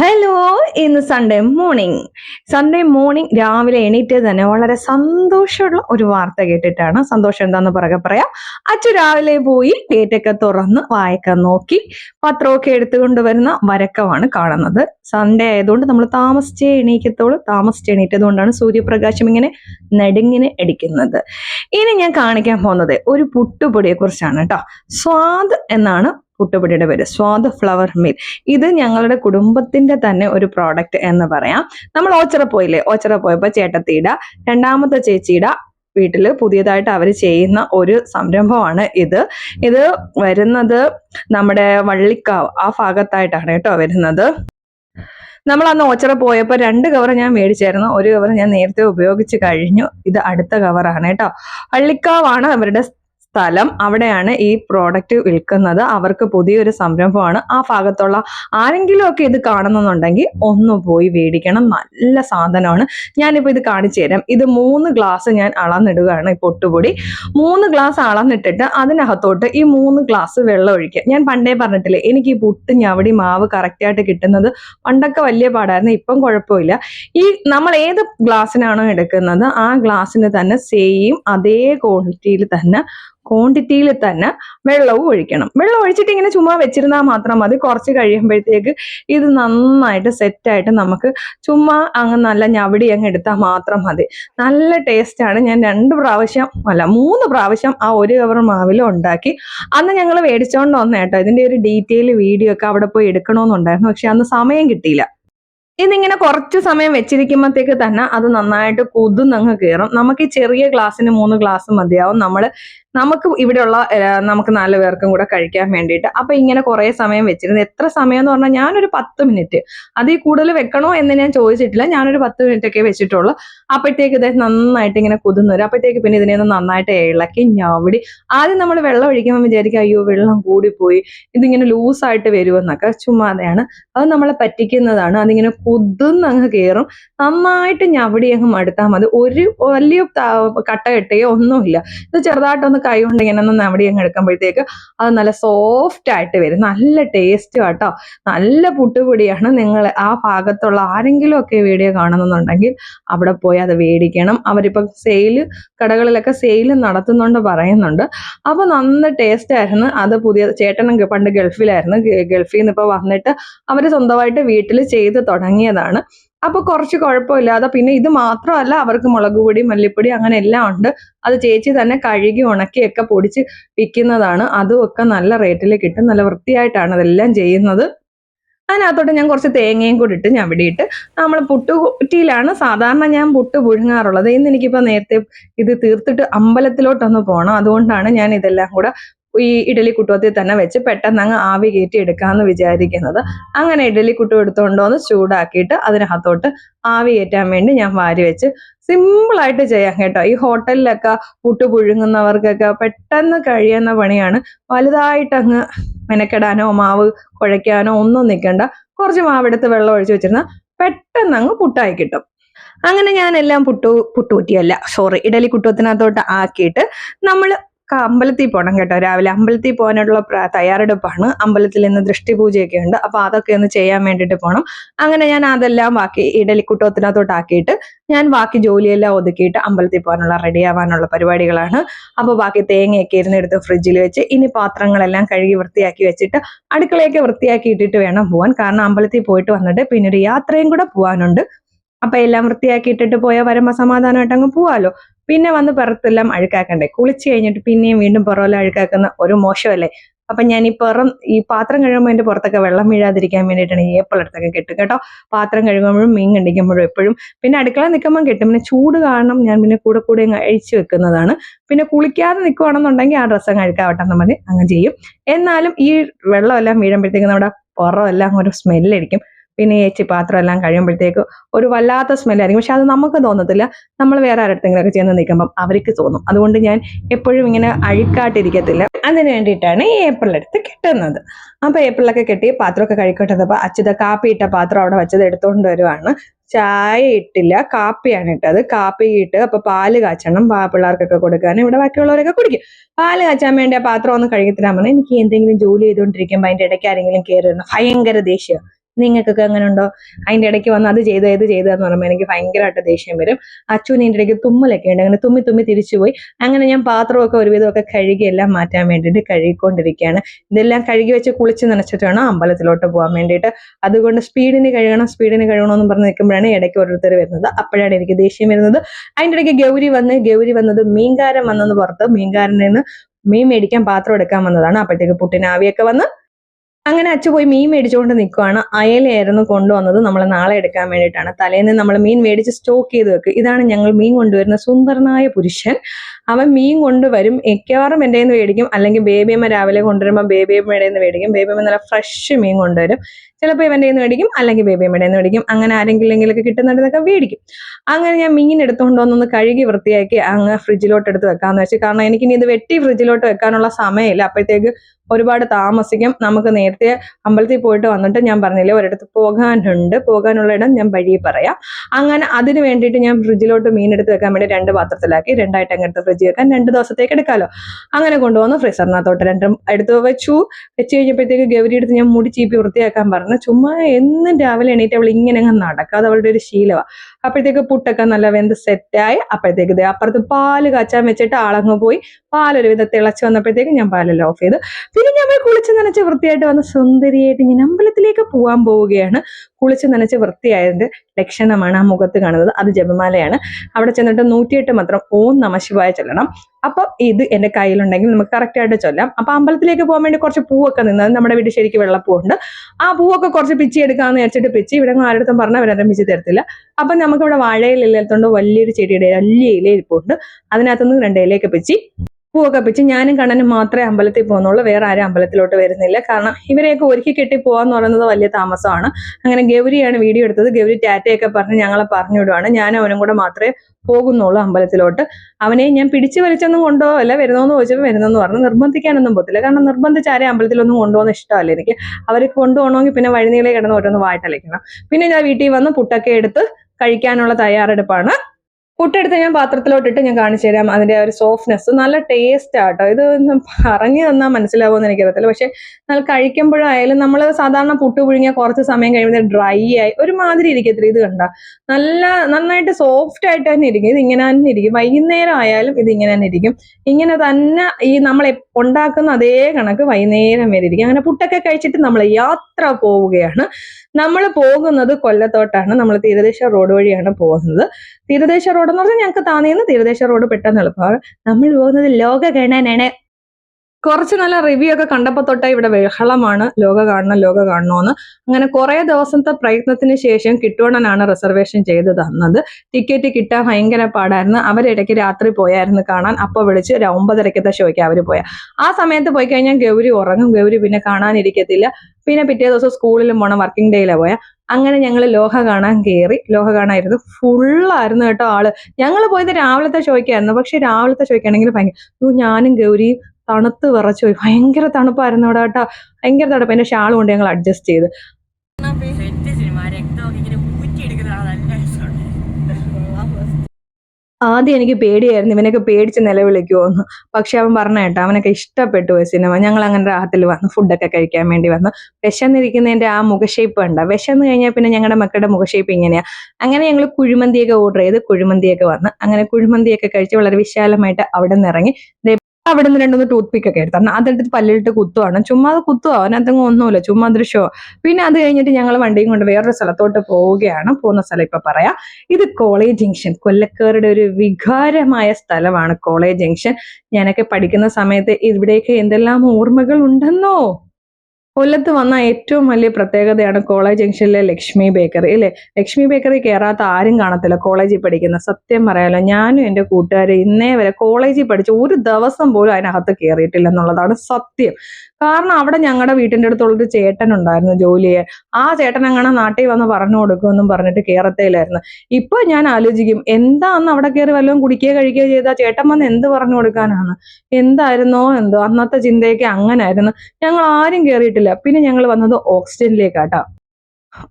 Hello ഇന്ന് Sunday morning Sunday morning രാവിലെ എണീറ്റ് തന്നെ വളരെ സന്തോഷമുള്ള ഒരു വാർത്ത കേട്ടിട്ടാണ് സന്തോഷം എന്താന്ന് പറക പറയാം. അച്ഛൻ രാവിലെ പോയി ഗേറ്റൊക്കെ തുറന്ന് വായൊക്കെ നോക്കി. പത്രമൊക്കെ എടുത്തുകൊണ്ട് വരുന്ന വരക്കമാണ് കാണുന്നത്. സൺഡേ ആയതുകൊണ്ട് നമ്മൾ താമസിച്ചേ എണീക്കത്തോളൂ താമസിച്ച് എണീറ്റത് കൊണ്ടാണ് സൂര്യപ്രകാശം ഇങ്ങനെ നെടുങ്ങിനെ അടിക്കുന്നത്. ഇനി ഞാൻ കാണിക്കാൻ പോകുന്നത് ഒരു പുട്ടുപൊടിയെ കുറിച്ചാണ് കേട്ടോ. സ്വാദ് എന്നാണ് പുട്ടുപൊടിയുടെ പേര് സ്വാദ് ഫ്ലവർ മിൽ. ഇത് ഞങ്ങളുടെ കുടുംബത്തിന്റെ തന്നെ ഒരു പ്രോഡക്റ്റ് എന്ന് പറയാം. നമ്മൾ ഓച്ചറ പോയില്ലേ? ഓച്ചറ പോയപ്പോൾ ചേട്ടത്തിയുടെ രണ്ടാമത്തെ ചേച്ചിയുടെ വീട്ടിൽ പുതിയതായിട്ട് അവർ ചെയ്യുന്ന ഒരു സംരംഭമാണ് ഇത്. ഇത് വരുന്നത് നമ്മുടെ വള്ളിക്കാവ് ആ ഭാഗത്തായിട്ടാണ് കേട്ടോ വരുന്നത്. നമ്മൾ അന്ന് ഓച്ചറ പോയപ്പോൾ രണ്ട് കവർ ഞാൻ മേടിച്ചായിരുന്നു. ഒരു കവർ ഞാൻ നേരത്തെ ഉപയോഗിച്ച് കഴിഞ്ഞു. ഇത് അടുത്ത കവറാണ് കേട്ടോ. വള്ളിക്കാവാണ് അവരുടെ സ്ഥലം അവിടെയാണ് ഈ പ്രോഡക്റ്റ് വിൽക്കുന്നത്. അവർക്ക് പുതിയൊരു സംരംഭമാണ്. ആ ഭാഗത്തുള്ള ആരെങ്കിലും ഒക്കെ ഇത് കാണുന്നുണ്ടെങ്കിൽ ഒന്ന് പോയി മേടിക്കണം. നല്ല സാധനമാണ്. ഞാനിപ്പോൾ ഇത് കാണിച്ചു തരാം. ഇത് മൂന്ന് ഗ്ലാസ് ഞാൻ അളന്നിടുകയാണ് ഈ പൊട്ടുപൊടി. മൂന്ന് ഗ്ലാസ് അളന്നിട്ടിട്ട് അതിനകത്തോട്ട് ഈ മൂന്ന് ഗ്ലാസ് വെള്ളം ഒഴിക്കുക. ഞാൻ പണ്ടേ പറഞ്ഞിട്ടില്ലേ എനിക്ക് ഈ പുട്ട് ഞവടി മാവ് കറക്റ്റായിട്ട് കിട്ടുന്നത് പണ്ടൊക്കെ വലിയ പാടായിരുന്നു. ഇപ്പം കുഴപ്പമില്ല. ഈ നമ്മൾ ഏത് ഗ്ലാസ്സിനാണോ എടുക്കുന്നത് ആ ഗ്ലാസ്സിന് തന്നെ സെയിം അതേ ക്വാളിറ്റിയിൽ തന്നെ ക്വാണ്ടിറ്റിയിൽ തന്നെ വെള്ളവും ഒഴിക്കണം. വെള്ളം ഒഴിച്ചിട്ട് ഇങ്ങനെ ചുമ്മാ വെച്ചിരുന്നാൽ മാത്രം മതി. കുറച്ച് കഴിയുമ്പോഴത്തേക്ക് ഇത് നന്നായിട്ട് സെറ്റായിട്ട് നമുക്ക് ചുമ്മാ അങ്ങ് നല്ല ഞവടി അങ്ങ് എടുത്താൽ മാത്രം മതി. നല്ല ടേസ്റ്റാണ് ഞാൻ രണ്ട് പ്രാവശ്യം അല്ല മൂന്ന് പ്രാവശ്യം ആ ഒരു കവർ മാവിൽ ഉണ്ടാക്കി. അന്ന് ഞങ്ങൾ മേടിച്ചോണ്ട് വന്നേട്ടോ ഇതിന്റെ ഒരു ഡീറ്റെയിൽ വീഡിയോ ഒക്കെ അവിടെ പോയി എടുക്കണമെന്നുണ്ടായിരുന്നു പക്ഷെ അന്ന് സമയം കിട്ടിയില്ല. ഇതിങ്ങനെ കുറച്ച് സമയം വെച്ചിരിക്കുമ്പോഴത്തേക്ക് തന്നെ അത് നന്നായിട്ട് കുതിർന്നങ്ങ് കയറും. നമുക്ക് ഈ ചെറിയ ഗ്ലാസ്സിന് മൂന്ന് ഗ്ലാസ് മതിയാവും. നമ്മൾ നമുക്ക് ഇവിടെയുള്ള നമുക്ക് നാല് പേർക്കും കൂടെ കഴിക്കാൻ വേണ്ടിയിട്ട്. അപ്പൊ ഇങ്ങനെ കുറേ സമയം വെച്ചിരുന്നു. എത്ര സമയം എന്ന് പറഞ്ഞാൽ ഞാനൊരു പത്ത് മിനിറ്റ്. അതിൽ കൂടുതൽ വെക്കണോ എന്ന് ഞാൻ ചോദിച്ചിട്ടില്ല. ഞാനൊരു പത്ത് മിനിറ്റ് ഒക്കെ വെച്ചിട്ടുള്ളൂ. അപ്പോഴത്തേക്ക് ഇത് നന്നായിട്ട് ഇങ്ങനെ കുതിർന്നു വരും. അപ്പോഴത്തേക്ക് പിന്നെ ഇതിനെ ഒന്ന് നന്നായിട്ട് ഇളക്കി ഞവടി. ആദ്യം നമ്മൾ വെള്ളം ഒഴിക്കുമ്പോൾ വിചാരിക്കും അയ്യോ വെള്ളം കൂടിപ്പോയി. ഇതിങ്ങനെ ലൂസായിട്ട് വരുമെന്നൊക്കെ. ചുമ്മാതെയാണ്. അത് നമ്മളെ പറ്റിക്കുന്നതാണ്. അതിങ്ങനെ കുതിർന്ന് അങ്ങ് കയറും നന്നായിട്ട് ഞവടി അങ്ങ് മടുത്താൽ മതി. ഒരു വലിയ കട്ട കെട്ടുകയോ ഒന്നുമില്ല. ഇത് ചെറുതായിട്ടൊന്ന് കൈ കൊണ്ട് ഇങ്ങനെ ഒന്ന് ഞവടി അങ്ങ് എടുക്കുമ്പോഴത്തേക്ക് അത് നല്ല സോഫ്റ്റ് ആയിട്ട് വരും. നല്ല ടേസ്റ്റ് കേട്ടോ നല്ല പുട്ടുപൊടിയാണ് നിങ്ങൾ ആ ഭാഗത്തുള്ള ആരെങ്കിലും ഒക്കെ വീഡിയോ കാണുന്നുണ്ടെങ്കിൽ അവിടെ പോയി അത് മേടിക്കണം അവരിപ്പോൾ സെയിൽ കടകളിലൊക്കെ സെയിൽ നടത്തുന്നുണ്ട് പറയുന്നുണ്ട്. അപ്പൊ നന്ന ടേസ്റ്റ് ആയിരുന്നു. അത് പുതിയ ചേട്ടനും പണ്ട് ഗൾഫിലായിരുന്നു. ഗൾഫിൽ നിന്ന് ഇപ്പൊ വന്നിട്ട് അവർ സ്വന്തമായിട്ട് വീട്ടിൽ ചെയ്ത് തുടങ്ങിയതാണ് അപ്പൊ കുറച്ച് കുഴപ്പമില്ലാതെ പിന്നെ ഇത് മാത്രമല്ല അവർക്ക് മുളക് പൊടി മല്ലിപ്പൊടി അങ്ങനെ എല്ലാം ഉണ്ട്. അത് ചേച്ചി തന്നെ കഴുകി ഉണക്കിയൊക്കെ പൊടിച്ച് വിൽക്കുന്നതാണ്. അതും ഒക്കെ നല്ല റേറ്റിൽ കിട്ടും. നല്ല വൃത്തിയായിട്ടാണ് അതെല്ലാം ചെയ്യുന്നത്. അതിനകത്തോട്ട് ഞാൻ കുറച്ച് തേങ്ങയും കൂടി ഇട്ട് ഞാൻ വിടിയിട്ട് നമ്മൾ പുട്ടുകുറ്റിയിലാണ് സാധാരണ ഞാൻ പുട്ട് പുഴുങ്ങാറുള്ളത്. ഇന്ന് എനിക്കിപ്പോൾ നേരത്തെ ഇത് തീർത്തിട്ട് അമ്പലത്തിലോട്ടൊന്ന് പോകണം അതുകൊണ്ടാണ് ഞാൻ ഇതെല്ലാം കൂടെ ഈ ഇഡലി കുട്ടുവത്തിൽ തന്നെ വെച്ച് പെട്ടെന്ന് അങ്ങ് ആവി കയറ്റി എടുക്കാമെന്ന് വിചാരിക്കുന്നത്. അങ്ങനെ ഇഡലി കുട്ടു എടുത്തുകൊണ്ടോന്ന് ചൂടാക്കിയിട്ട് അതിനകത്തോട്ട് ആവി കയറ്റാൻ വേണ്ടി ഞാൻ വാരി വെച്ച് സിമ്പിളായിട്ട് ചെയ്യാം കേട്ടോ. ഈ ഹോട്ടലിലൊക്കെ പുട്ട് പുഴുങ്ങുന്നവർക്കൊക്കെ പെട്ടെന്ന് കഴിയുന്ന പണിയാണ്. വലുതായിട്ട് അങ്ങ് മെനക്കെടാനോ മാവ് കുഴയ്ക്കാനോ ഒന്നും നിൽക്കണ്ട. കുറച്ച് മാവെടുത്ത് വെള്ളം ഒഴിച്ച് വെച്ചിരുന്നാൽ പെട്ടെന്ന് അങ്ങ് പുട്ടായി കിട്ടും. അങ്ങനെ ഞാൻ എല്ലാം പുട്ടു പുട്ടുപൂറ്റിയല്ല സോറി ഇഡലി കുട്ടുവത്തിനകത്തോട്ട് ആക്കിയിട്ട് നമ്മൾ അമ്പലത്തിൽ പോകണം കേട്ടോ. രാവിലെ അമ്പലത്തിൽ പോകാനുള്ള തയ്യാറെടുപ്പാണ്. അമ്പലത്തിൽ ഇന്ന് ദൃഷ്ടിപൂജയൊക്കെ ഉണ്ട്. അപ്പോൾ അതൊക്കെ ഒന്ന് ചെയ്യാൻ വേണ്ടിയിട്ട് പോകണം അങ്ങനെ ഞാൻ അതെല്ലാം ബാക്കി ഇഡലി കുട്ടുവത്തിനകത്തോട്ട് ഞാൻ ബാക്കി ജോലിയെല്ലാം ഒതുക്കിയിട്ട് അമ്പലത്തിൽ പോകാനുള്ള റെഡി ആവാനുള്ള പരിപാടികളാണ്. അപ്പോൾ ബാക്കി തേങ്ങയൊക്കെ ഇരുന്നെടുത്ത് ഫ്രിഡ്ജിൽ വെച്ച് ഇനി പാത്രങ്ങളെല്ലാം കഴുകി വൃത്തിയാക്കി വെച്ചിട്ട് അടുക്കളയൊക്കെ വൃത്തിയാക്കി ഇട്ടിട്ട് വേണം പോകാൻ കാരണം അമ്പലത്തിൽ പോയിട്ട് വന്നിട്ട് പിന്നെ ഒരു യാത്രയും കൂടെ പോകാനുണ്ട് അപ്പൊ എല്ലാം വൃത്തിയാക്കി ഇട്ടിട്ട് പോയാൽ വരുമ്പോൾ സമാധാനമായിട്ട് അങ്ങ് പോവാലോ. പിന്നെ വന്ന് പുറത്തെല്ലാം അഴുക്കാക്കണ്ടേ? കുളിച്ച് കഴിഞ്ഞിട്ട് പിന്നെയും വീണ്ടും പുറമെല്ലാം അഴുക്കാക്കുന്ന ഒരു മോശമല്ലേ? അപ്പൊ ഞാൻ ഈ പുറം ഈ പാത്രം കഴുകുമ്പോൾ എന്റെ പുറത്തൊക്കെ വെള്ളം വീഴാതിരിക്കാൻ വേണ്ടിയിട്ടാണ് ഈ ഏപ്പിൾ അടുത്തൊക്കെ കെട്ടും കേട്ടോ. പാത്രം കഴുകുമ്പോഴും മീൻ കണ്ടിക്കുമ്പോഴും എപ്പോഴും. പിന്നെ അടുക്കള നിൽക്കുമ്പോൾ കെട്ടും. പിന്നെ ചൂട് കാരണം ഞാൻ പിന്നെ കൂടെ കൂടെ അഴിച്ചു വെക്കുന്നതാണ്. പിന്നെ കുളിക്കാതെ നിൽക്കുകയാണെന്നുണ്ടെങ്കിൽ ആ ഡ്രസ്സ് അങ്ങ് അഴുക്കാവട്ടെന്ന് മതി അങ്ങനെ ചെയ്യും. എന്നാലും ഈ വെള്ളമെല്ലാം വീഴുമ്പോഴത്തേക്കും നമ്മുടെ പുറമെല്ലാം ഒരു സ്മെല്ലടിക്കും പിന്നെ ഏച്ചി പാത്രം എല്ലാം കഴിയുമ്പോഴത്തേക്ക് ഒരു വല്ലാത്ത സ്മെല്ലായിരിക്കും. പക്ഷെ അത് നമുക്ക് തോന്നത്തില്ല. നമ്മൾ വേറെ ആരുടെങ്കിലൊക്കെ ചെന്ന് നിൽക്കുമ്പം അവർക്ക് തോന്നും. അതുകൊണ്ട് ഞാൻ എപ്പോഴും ഇങ്ങനെ അഴുക്കായിട്ടിരിക്കത്തില്ല. അതിന് വേണ്ടിയിട്ടാണ് ഈ ഏപ്രിൽ എടുത്ത് കെട്ടുന്നത്. അപ്പൊ ഏപ്രിലൊക്കെ കെട്ടി പാത്രമൊക്കെ കഴുകിക്കൊണ്ടപ്പോൾ അച്യുത കാപ്പി ഇട്ട പാത്രം അവിടെ വെച്ചത് എടുത്തുകൊണ്ട് വരുവാണ്. ചായ ഇട്ടില്ല. കാപ്പിയാണ് ഇട്ടത്. കാപ്പി ഇട്ട് അപ്പൊ പാൽ കാച്ചണം പിള്ളേർക്കൊക്കെ കൊടുക്കാൻ. ഇവിടെ ബാക്കിയുള്ളവരൊക്കെ കുടിക്കും. പാൽ കാച്ചാൻ വേണ്ടി ആ പാത്രം ഒന്ന് കഴുകത്തില്ല തരാൻ പറഞ്ഞു എനിക്ക് എന്തെങ്കിലും ജോലി ചെയ്തുകൊണ്ടിരിക്കുമ്പോൾ അതിന്റെ ഇടയ്ക്ക് ആരെങ്കിലും കയറി ഭയങ്കര ദേഷ്യം. നിങ്ങൾക്കൊക്കെ അങ്ങനെ ഉണ്ടോ അതിന്റെ ഇടയ്ക്ക് വന്ന് അത് ചെയ്ത് ഇത് ചെയ്തതെന്ന് പറയുമ്പോൾ എനിക്ക് ഭയങ്കരമായിട്ട് ദേഷ്യം വരും. അച്ഛൻ ഇതിന്റെ ഇടയ്ക്ക് തുമ്മലൊക്കെ ഉണ്ട്. അങ്ങനെ തുമ്മി തുമ്മി തിരിച്ചു പോയി. അങ്ങനെ ഞാൻ പാത്രമൊക്കെ ഒരുവിധമൊക്കെ കഴുകി എല്ലാം മാറ്റാൻ വേണ്ടിയിട്ട് കഴുകിക്കൊണ്ടിരിക്കുകയാണ്. ഇതെല്ലാം കഴുകി വെച്ച് കുളിച്ച് നനച്ചിട്ട് വേണം അമ്പലത്തിലോട്ട് പോകാൻ വേണ്ടിയിട്ട്. അതുകൊണ്ട് സ്പീഡിന് കഴുകണം സ്പീഡിന് കഴുകണമെന്ന് പറഞ്ഞ് നിൽക്കുമ്പോഴാണ് ഇടയ്ക്ക് ഓരോരുത്തർ വരുന്നത്. അപ്പോഴാണ് എനിക്ക് ദേഷ്യം വരുന്നത്. അതിന്റെ ഇടയ്ക്ക് ഗൗരി വന്ന് ഗൗരി വന്നത് മീൻകാരൻ വന്നെന്ന് പുറത്ത് മീൻകാരനിൽ നിന്ന് മീൻ മേടിക്കാൻ പാത്രം എടുക്കാൻ വന്നതാണ്. അപ്പോഴത്തേക്ക് പുട്ടിനാവിയൊക്കെ വന്ന് അങ്ങനെ അച്ഛ പോയി മീൻ മേടിച്ചുകൊണ്ട് നിൽക്കുവാണ് അയലയായിരുന്നു കൊണ്ടുവന്നത്. നമ്മൾ നാളെ എടുക്കാൻ വേണ്ടിയിട്ടാണ്. തലേന്ന് നമ്മൾ മീൻ മേടിച്ച് സ്റ്റോക്ക് ചെയ്ത് വെക്കും. ഇതാണ് ഞങ്ങൾ മീൻ കൊണ്ടുവരുന്ന സുന്ദരനായ പുരുഷൻ. അവൻ മീൻ കൊണ്ടുവരും. മിക്കവാറും എന്റെ നിന്ന് മേടിക്കും. അല്ലെങ്കിൽ ബേബിയമ്മ രാവിലെ കൊണ്ടുവരുമ്പോൾ ബേബിയമ്മയുടെ നിന്ന് മേടിക്കും. ബേബിയമ്മ നല്ല ഫ്രഷ് മീൻ കൊണ്ടുവരും. ചിലപ്പോൾ ഇവന്റെ നിന്ന് മേടിക്കും. അല്ലെങ്കിൽ ബേബിയമ്മയുടെ നിന്ന് മേടിക്കും. അങ്ങനെ ആരെങ്കിലെങ്കിലൊക്കെ കിട്ടുന്നുണ്ടെന്നൊക്കെ മേടിക്കും. അങ്ങനെ ഞാൻ മീൻ എടുത്തുകൊണ്ട് വന്നൊന്ന് കഴുകി വൃത്തിയാക്കി അങ്ങ് ഫ്രിഡ്ജിലോട്ട് എടുത്ത് വെക്കാമെന്ന് വെച്ച്. കാരണം എനിക്ക് ഇനി ഇത് വെട്ടി ഫ്രിഡ്ജിലോട്ട് വെക്കാനുള്ള സമയമില്ല. അപ്പോഴത്തേക്ക് ഒരുപാട് താമസിക്കും. നമുക്ക് നേരത്തെ അമ്പലത്തിൽ പോയിട്ട് വന്നിട്ട് ഞാൻ പറഞ്ഞില്ലേ ഒരിടത്ത് പോകാനുണ്ട്. പോകാനുള്ള ഇടം ഞാൻ വഴി പറയാം. അങ്ങനെ അതിന് വേണ്ടിയിട്ട് ഞാൻ ഫ്രിഡ്ജിലോട്ട് മീൻ എടുത്ത് വെക്കാൻ വേണ്ടി രണ്ട് പാത്രത്തിലാക്കി. രണ്ടായിട്ട് അങ്ങ് എടുത്ത് വെക്കാൻ രണ്ട് ദിവസത്തേക്ക് എടുക്കാമല്ലോ അങ്ങനെ കൊണ്ടുവന്ന് ഫ്രീസറിനകത്തോട്ട്. രണ്ടും എടുത്ത് വെച്ചു. വെച്ച് കഴിഞ്ഞപ്പോഴത്തേക്ക് ഗൗരി എടുത്ത് ഞാൻ മുടി ചീപ്പി വൃത്തിയാക്കാൻ പറഞ്ഞു. ചുമ്മാ എന്നും രാവിലെ എണീറ്റ് അവൾ ഇങ്ങനെ അങ്ങ് നടക്കാതെ അവളുടെ ഒരു ശീലമാണ് അപ്പോഴത്തേക്ക് പുട്ടൊക്കെ നല്ല വെന്ത് സെറ്റായി അപ്പോഴത്തേക്ക് ദേ അപ്പുറത്ത് പാൽ കാച്ചാൻ വെച്ചിട്ട് ആളങ്ങ് പോയി. പാലൊരു വിധം തിളച്ച് വന്നപ്പോഴത്തേക്ക് ഞാൻ പാലെല്ലാം ഓഫ് ചെയ്തു. പിന്നെ ഞാൻ കുളിച്ച് നനച്ച് വൃത്തിയായിട്ട് വന്ന് സുന്ദരിയായിട്ട് ഞാൻ അമ്പലത്തിലേക്ക് പോകാൻ പോവുകയാണ്. കുളിച്ച് നനച്ച് വൃത്തിയായതിന്റെ ലക്ഷണമാണ് ആ മുഖത്ത് കാണുന്നത്. അത് ജപമാലയാണ്. അവിടെ ചെന്നിട്ട് നൂറ്റിയെട്ട് മാത്രം ഓം നമശിവായ ചൊല്ലണം. അപ്പം ഇത് എന്റെ കയ്യിലുണ്ടെങ്കിൽ നമുക്ക് കറക്റ്റ് ആയിട്ട് ചൊല്ലാം. അപ്പൊ അമ്പലത്തിലേക്ക് പോകാൻ വേണ്ടി കുറച്ച് പൂവൊക്കെ നിന്നത് നമ്മുടെ വീട്ടിൽ ശരിക്കും വെള്ളപ്പൂവുണ്ട്. ആ പൂവൊക്കെ കുറച്ച് പിച്ചി എടുക്കാന്ന് വിചാരിച്ചിട്ട് പിച്ചി ഇവിടെ ആരുടെ പറഞ്ഞാൽ അവരത് പിച്ചി തരത്തില്ല. അപ്പം നമുക്ക് ഇവിടെ വാഴയിലില്ലാത്തതുകൊണ്ട് വലിയൊരു ചെടിയുടെ വലിയ ഇല ഇരിപ്പുണ്ട് അതിനകത്തുനിന്ന് രണ്ട് ഇലയൊക്കെ പിച്ചി. പൂവൊക്കെ പിച്ച് ഞാനും കണ്ണനും മാത്രമേ അമ്പലത്തിൽ പോകുന്നുള്ളൂ. വേറെ ആരും അമ്പലത്തിലോട്ട് വരുന്നില്ല. കാരണം ഇവരെയൊക്കെ ഒരുക്കി കെട്ടി പോകാന്ന് പറയുന്നത് വലിയ താമസമാണ്. അങ്ങനെ ഗൗരിയാണ് വീഡിയോ എടുത്തത്. ഗൗരി ടാറ്റയൊക്കെ പറഞ്ഞ് ഞങ്ങളെ പറഞ്ഞുവിടുവാണ്. ഞാൻ അവനും കൂടെ മാത്രമേ പോകുന്നുള്ളൂ അമ്പലത്തിലോട്ട്. അവനെ ഞാൻ പിടിച്ചു വലിച്ചൊന്നും കൊണ്ടുപോകല്ല വരുന്നോന്ന് ചോദിച്ചപ്പോൾ വരുന്നെന്ന് പറഞ്ഞു. നിർബന്ധിക്കാനൊന്നും പോകത്തില്ല. കാരണം നിർബന്ധിച്ച് ആരെയും അമ്പലത്തിലൊന്നും കൊണ്ടുപോകുന്ന ഇഷ്ടമല്ല എനിക്ക്. അവർ കൊണ്ടുപോകണമെങ്കിൽ പിന്നെ വഴിനീളെ കിടന്ന് ഓരോന്ന് വായിട്ടലയ്ക്കണം പിന്നെ ഞാൻ വീട്ടിൽ വന്ന് പുട്ടൊക്കെ എടുത്ത് കഴിക്കാനുള്ള തയ്യാറെടുപ്പാണ്. പുട്ടെടുത്ത് ഞാൻ പാത്രത്തിലോട്ടിട്ട് ഞാൻ കാണിച്ചു തരാം അതിന്റെ ഒരു സോഫ്റ്റ്നെസ് നല്ല ടേസ്റ്റ് ആട്ടോ ഇത് പറഞ്ഞു തന്നാൽ മനസ്സിലാവുമെന്ന് എനിക്കറിയത്തില്ല. പക്ഷെ നമ്മൾ കഴിക്കുമ്പോഴായാലും നമ്മൾ സാധാരണ പുട്ട് പുഴുങ്ങിയ കുറച്ച് സമയം കഴിയുമ്പോൾ ഡ്രൈ ആയി ഒരുമാതിരി ഇരിക്കത്തില്ല ഇത് കണ്ട. നല്ല നന്നായിട്ട് സോഫ്റ്റ് ആയിട്ട് തന്നെ ഇരിക്കും. ഇത് ഇങ്ങനെ തന്നെ ഇരിക്കും. വൈകുന്നേരം ആയാലും ഇത് ഇങ്ങനെ തന്നെ ഇരിക്കും. ഇങ്ങനെ തന്നെ ഈ നമ്മൾ ഉണ്ടാക്കുന്ന അതേ കണക്ക് വൈകുന്നേരം വരെ ഇരിക്കും. അങ്ങനെ പുട്ടൊക്കെ കഴിച്ചിട്ട് നമ്മൾ യാത്ര പോവുകയാണ്. നമ്മൾ പോകുന്നത് കൊല്ലത്തോട്ടാണ്. നമ്മൾ തീരദേശ റോഡ് വഴിയാണ് പോകുന്നത്. തീരദേശ റോഡ് എന്ന് പറഞ്ഞാൽ ഞങ്ങൾക്ക് താന്നിന്ന് തീരദേശ റോഡ് പെട്ടെന്ന് എളുപ്പമാണ് നമ്മൾ പോകുന്നത് ലോക കാണാനാണ് കുറച്ച് നല്ല റിവ്യൂ ഒക്കെ കണ്ടപ്പോൾ തൊട്ടേ ഇവിടെ ബഹളമാണ്. ലോക കാണണം ലോക കാണണമെന്ന് അങ്ങനെ കുറേ ദിവസത്തെ പ്രയത്നത്തിന് ശേഷം കിട്ടുവണനാണ് റിസർവേഷൻ ചെയ്ത് തന്നത്. ടിക്കറ്റ് കിട്ടാൻ ഭയങ്കര പാടായിരുന്നു. അവരിടയ്ക്ക് രാത്രി പോയായിരുന്നു കാണാൻ. അപ്പോൾ വിളിച്ച് ഒരു ഒമ്പതരക്കത്തെ ഷോയ്ക്ക് അവർ പോയ. ആ സമയത്ത് പോയി കഴിഞ്ഞാൽ ഗൗരി ഉറങ്ങും. ഗൗരി പിന്നെ കാണാനിരിക്കത്തില്ല. പിന്നെ പിറ്റേ ദിവസം സ്കൂളിലും പോണം വർക്കിംഗ് ഡേയിലാണ് പോയ. അങ്ങനെ ഞങ്ങൾ ലോഹ കാണാൻ കയറി ലോഹ കാണായിരുന്നു ഫുള്ളായിരുന്നു കേട്ടോ ആൾ. ഞങ്ങൾ പോയത് രാവിലത്തെ ഷോയ്ക്കായിരുന്നു. പക്ഷെ രാവിലത്തെ ഷോയ്ക്കാണെങ്കിൽ ഭയങ്കര "ഓ, ഞാനും ഗൗരിയും തണുത്ത് വിറച്ചു പോയി ഭയങ്കര തണുപ്പായിരുന്നു അവിടെ കേട്ടോ. ഭയങ്കര തണുപ്പ്. എന്റെ ഷാൾ കൊണ്ട് ഞങ്ങൾ അഡ്ജസ്റ്റ് ചെയ്ത് സെറ്റ് സിനിമ രക്തമൊക്കെ ഇങ്ങനെ ഊറ്റിയെടുക്കുന്നതാണ് നല്ല രസമുണ്ട് ആദ്യം എനിക്ക് പേടിയായിരുന്നു ഇവനൊക്കെ പേടിച്ച് നിലവിളിക്കുമോന്ന് പക്ഷെ അവൻ പറഞ്ഞ കേട്ടോ അവനൊക്കെ ഇഷ്ടപ്പെട്ടു പോയി സിനിമ. ഞങ്ങൾ അങ്ങനെ രാഹത്തിൽ വന്നു ഫുഡൊക്കെ കഴിക്കാൻ വേണ്ടി വന്നു. വിശന്നിരിക്കുന്നതിന്റെ ആ മുഖഷേപ്പ് ഉണ്ട് വിശന്ന് കഴിഞ്ഞാൽ പിന്നെ ഞങ്ങളുടെ മക്കളുടെ മുഖഷേപ്പ് ഇങ്ങനെയാ. അങ്ങനെ ഞങ്ങൾ കുഴിമന്തിയൊക്കെ ഓർഡർ ചെയ്ത് കുഴിമന്തിയൊക്കെ വന്ന്. അങ്ങനെ കുഴിമന്തിയൊക്കെ കഴിച്ച് വളരെ വിശാലമായിട്ട് അവിടെ നിന്ന് ഇറങ്ങി അവിടെ നിന്ന് രണ്ടൊന്ന് ടൂത്ത് പിക്ക് ഒക്കെ എടുത്തു അതെടുത്ത് പല്ലിലിട്ട് കുത്തുവാണ്. ചുമ്മാ അത് കുത്തുവോ? അതിനകത്തെങ്ങും ഒന്നുമില്ല. ചുമ്മാ ദൃശ്യമോ പിന്നെ അത് കഴിഞ്ഞിട്ട് ഞങ്ങൾ വണ്ടിയും കൊണ്ട് വേറൊരു സ്ഥലത്തോട്ട് പോവുകയാണ്. പോകുന്ന സ്ഥലം ഇപ്പൊ പറയാം. ഇത് കോളേജ് ജംഗ്ഷൻ. കൊല്ലക്കാരുടെ ഒരു വികാരമായ സ്ഥലമാണ് കോളേജ് ജംഗ്ഷൻ. ഞാനൊക്കെ പഠിക്കുന്ന സമയത്ത് ഇവിടെയൊക്കെ എന്തെല്ലാം ഓർമ്മകൾ ഉണ്ടെന്നോ കൊല്ലത്ത് വന്ന ഏറ്റവും വലിയ പ്രത്യേകതയാണ് കോളേജ് ജംഗ്ഷനിലെ ലക്ഷ്മി ബേക്കറി അല്ലേ ലക്ഷ്മി ബേക്കറി കയറാത്ത ആരും കാണത്തില്ല കോളേജിൽ പഠിക്കുന്ന സത്യം പറയാലോ. ഞാനും എന്റെ കൂട്ടുകാരും ഇന്നേ വരെ കോളേജിൽ പഠിച്ച ഒരു ദിവസം പോലും അതിനകത്ത് കയറിയിട്ടില്ല എന്നുള്ളതാണ് സത്യം. കാരണം അവിടെ ഞങ്ങളുടെ വീട്ടിന്റെ അടുത്തുള്ളൊരു ചേട്ടൻ ഉണ്ടായിരുന്നു ജോലിയെ. ആ ചേട്ടൻ അങ്ങനെ നാട്ടിൽ വന്ന് പറഞ്ഞു കൊടുക്കുമെന്നും പറഞ്ഞിട്ട് കേറത്തേലായിരുന്നു. ഇപ്പൊ ഞാൻ ആലോചിക്കും എന്താ അന്ന് അവിടെ കയറി വല്ലതും കുടിക്കുകയോ കഴിക്കുകയോ ചെയ്താൽ ചേട്ടൻ വന്ന് എന്ത് പറഞ്ഞു കൊടുക്കാനാണ്? എന്തായിരുന്നോ എന്തോ? അന്നത്തെ ചിന്തയൊക്കെ അങ്ങനെ ആയിരുന്നു ഞങ്ങൾ ആരും കയറിയിട്ടില്ല പിന്നെ ഞങ്ങൾ വന്നത് ഓക്സിജനിലേക്കാട്ടോ.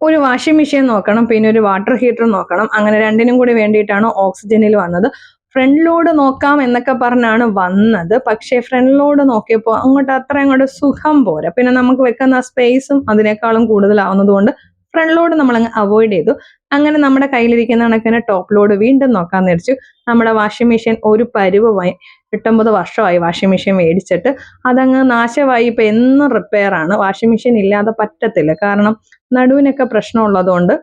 ഒരു വാഷിംഗ് മെഷീൻ നോക്കണം പിന്നെ ഒരു വാട്ടർ ഹീറ്റർ നോക്കണം അങ്ങനെ രണ്ടിനും കൂടി വേണ്ടിയിട്ടാണ് ഓക്സിജനിൽ വന്നത്. ഫ്രണ്ട് ലോഡ് നോക്കാം എന്നൊക്കെ പറഞ്ഞാണ് വന്നത്. പക്ഷേ ഫ്രണ്ട് ലോഡ് നോക്കിയപ്പോൾ അങ്ങോട്ട് അത്ര അങ്ങോട്ട് സുഖം പോരാ. പിന്നെ നമുക്ക് വെക്കുന്ന സ്പേസും അതിനേക്കാളും കൂടുതലാവുന്നത് കൊണ്ട് ഫ്രണ്ട് ലോഡ് നമ്മൾ അങ്ങ് അവോയ്ഡ് ചെയ്തു. അങ്ങനെ നമ്മുടെ കയ്യിലിരിക്കുന്ന കണക്കിന് ടോപ്പ് ലോഡ് വീണ്ടും നോക്കാൻ നേരിച്ചു. നമ്മുടെ വാഷിംഗ് മെഷീൻ ഒരു പരുവമായി എട്ടൊമ്പത് വർഷമായി വാഷിംഗ് മെഷീൻ മേടിച്ചിട്ട് അതങ്ങ് നാശമായി. ഇപ്പം എന്നും റിപ്പയർ ആണ് വാഷിംഗ് മെഷീൻ ഇല്ലാതെ പറ്റത്തില്ല. കാരണം നടുവിനൊക്കെ പ്രശ്നമുള്ളതുകൊണ്ട്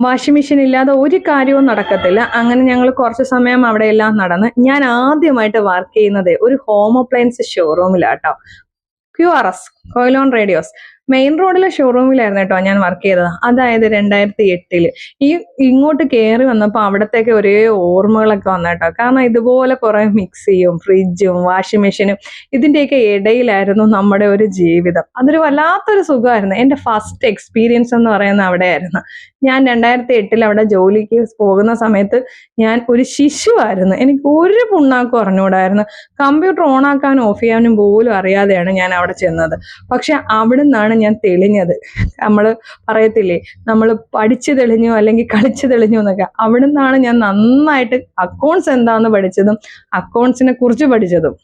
വാഷിംഗ് മെഷീൻ ഇല്ലാതെ ഒരു കാര്യവും നടക്കത്തില്ല. അങ്ങനെ ഞങ്ങൾ കുറച്ച് സമയം അവിടെ എല്ലാം നടന്ന് ഞാൻ ആദ്യമായിട്ട് വർക്ക് ചെയ്യുന്നത് ഒരു home appliance ഷോറൂമിലാട്ടോ Q R S Quilon radios main റോഡിലെ ഷോറൂമിലായിരുന്നു കേട്ടോ ഞാൻ വർക്ക് ചെയ്തത്. അതായത് രണ്ടായിരത്തി എട്ടിൽ ഈ ഇങ്ങോട്ട് കയറി വന്നപ്പോൾ അവിടത്തേക്ക് ഒരേ ഓർമ്മകളൊക്കെ വന്നു കേട്ടോ. കാരണം ഇതുപോലെ കുറെ മിക്സിയും ഫ്രിഡ്ജും വാഷിംഗ് മെഷീനും ഇതിന്റെയൊക്കെ ഇടയിലായിരുന്നു നമ്മുടെ ഒരു ജീവിതം. അതൊരു വല്ലാത്തൊരു സുഖമായിരുന്നു. എന്റെ ഫസ്റ്റ് എക്സ്പീരിയൻസ് എന്ന് പറയുന്നത് അവിടെയായിരുന്നു. ഞാൻ രണ്ടായിരത്തി എട്ടിൽ അവിടെ ജോലിക്ക് പോകുന്ന സമയത്ത് ഞാൻ ഒരു ശിശുവായിരുന്നു. എനിക്ക് ഒരു പുണ്ണാക്കും അറിഞ്ഞുകൂടായിരുന്നു. കമ്പ്യൂട്ടർ ഓണാക്കാനും ഓഫ് ചെയ്യാനും പോലും അറിയാതെയാണ് ഞാൻ അവിടെ ചെന്നത്. പക്ഷെ അവിടെ നിന്നാണ് ഞാൻ തെളിഞ്ഞത്. നമ്മൾ പറയത്തില്ലേ നമ്മൾ പഠിച്ചു തെളിഞ്ഞു അല്ലെങ്കിൽ കളിച്ചു തെളിഞ്ഞു എന്നൊക്കെ. അവിടെ നിന്നാണ് ഞാൻ നന്നായിട്ട് അക്കൗണ്ട്സ് എന്താണെന്ന് പഠിച്ചതും അക്കൗണ്ട്സിനെ കുറിച്ച് പഠിച്ചതും.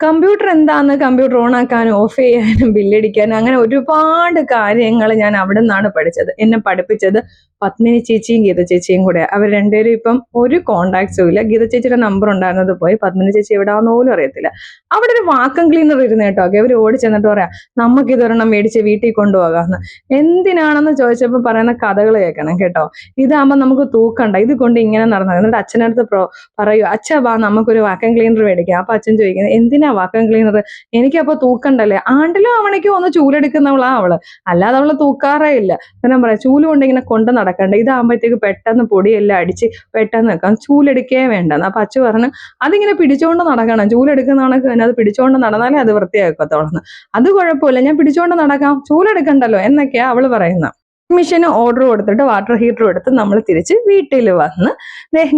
കമ്പ്യൂട്ടർ എന്താന്ന് കമ്പ്യൂട്ടർ ഓൺ ആക്കാനും ഓഫ് ചെയ്യാനും ബില്ലടിക്കാനും അങ്ങനെ ഒരുപാട് കാര്യങ്ങൾ ഞാൻ അവിടെ നിന്നാണ് പഠിച്ചത്. എന്നെ പഠിപ്പിച്ചത് പത്മിനി ചേച്ചിയും ഗീത ചേച്ചിയും കൂടെ. അവർ രണ്ടുപേരും ഇപ്പം ഒരു കോണ്ടാക്ട്സും ഇല്ല. ഗീത ചേച്ചിയുടെ നമ്പർ ഉണ്ടായിരുന്നത് പോയി. പത്മിനി ചേച്ചി എവിടാന്ന് പോലും അറിയത്തില്ല. അവിടെ ഒരു വാക്കം ക്ലീനർ ഇരുന്ന് കേട്ടോ. അവർ ഓടി ചെന്നിട്ട് പറയാ നമുക്ക് ഇതൊരെണ്ണം മേടിച്ച് വീട്ടിൽ കൊണ്ടുപോകാമെന്ന് എന്തിനാണെന്ന് ചോദിച്ചപ്പോൾ പറയുന്ന കഥകൾ കേൾക്കണം കേട്ടോ. ഇതാകുമ്പോൾ നമുക്ക് തൂക്കണ്ട. ഇത് കൊണ്ട് ഇങ്ങനെ നടന്നത് എന്നിട്ട് അച്ഛനടുത്ത് പ്രോ പറയൂ അച്ഛ വാ നമുക്കൊരു വാക്കം ക്ലീനർ മേടിക്കാം. അപ്പൊ അച്ഛൻ ചോദിക്കുന്നത് എന്തിനാ വാക്കം ക്ലീനർ എനിക്കപ്പോ തൂക്കണ്ടല്ലേ? ആണ്ടിലും അവണയ്ക്കും ഒന്ന് ചൂലെടുക്കുന്നവളാ അവൾ. അല്ലാതെ അവൾ തൂക്കാറേ ഇല്ല. ഞാൻ പറയാം ചൂൽ കൊണ്ട് ഇങ്ങനെ കൊണ്ട് നടക്കണ്ട? ഇതാകുമ്പോഴത്തേക്ക് പെട്ടെന്ന് പൊടിയെല്ലാം അടിച്ച് പെട്ടെന്ന് വെക്കാം. ചൂലെടുക്കേ വേണ്ടെന്ന് അപ്പൊ അച്ഛൻ പറഞ്ഞു അതിങ്ങനെ പിടിച്ചോണ്ട് നടക്കണം. ചൂലെടുക്കുന്ന കണക്ക് തന്നെ. അത് പിടിച്ചോണ്ട് നടന്നാലേ അത് വൃത്തിയാക്കത്തോളന്ന് അത് കുഴപ്പമില്ല. ഞാൻ പിടിച്ചോണ്ട് നടക്കാം. ചൂലെടുക്കണ്ടല്ലോ? എന്നൊക്കെയാ അവൾ പറയുന്നത് മിഷന് ഓർഡർ കൊടുത്തിട്ട് വാട്ടർ ഹീറ്റർ എടുത്ത് നമ്മൾ തിരിച്ച് വീട്ടിൽ വന്ന്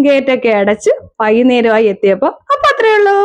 ഗേറ്റൊക്കെ അടച്ച് വൈകുന്നേരമായി എത്തിയപ്പോൾ അപ്പൊ അത്രയേ ഉള്ളൂ.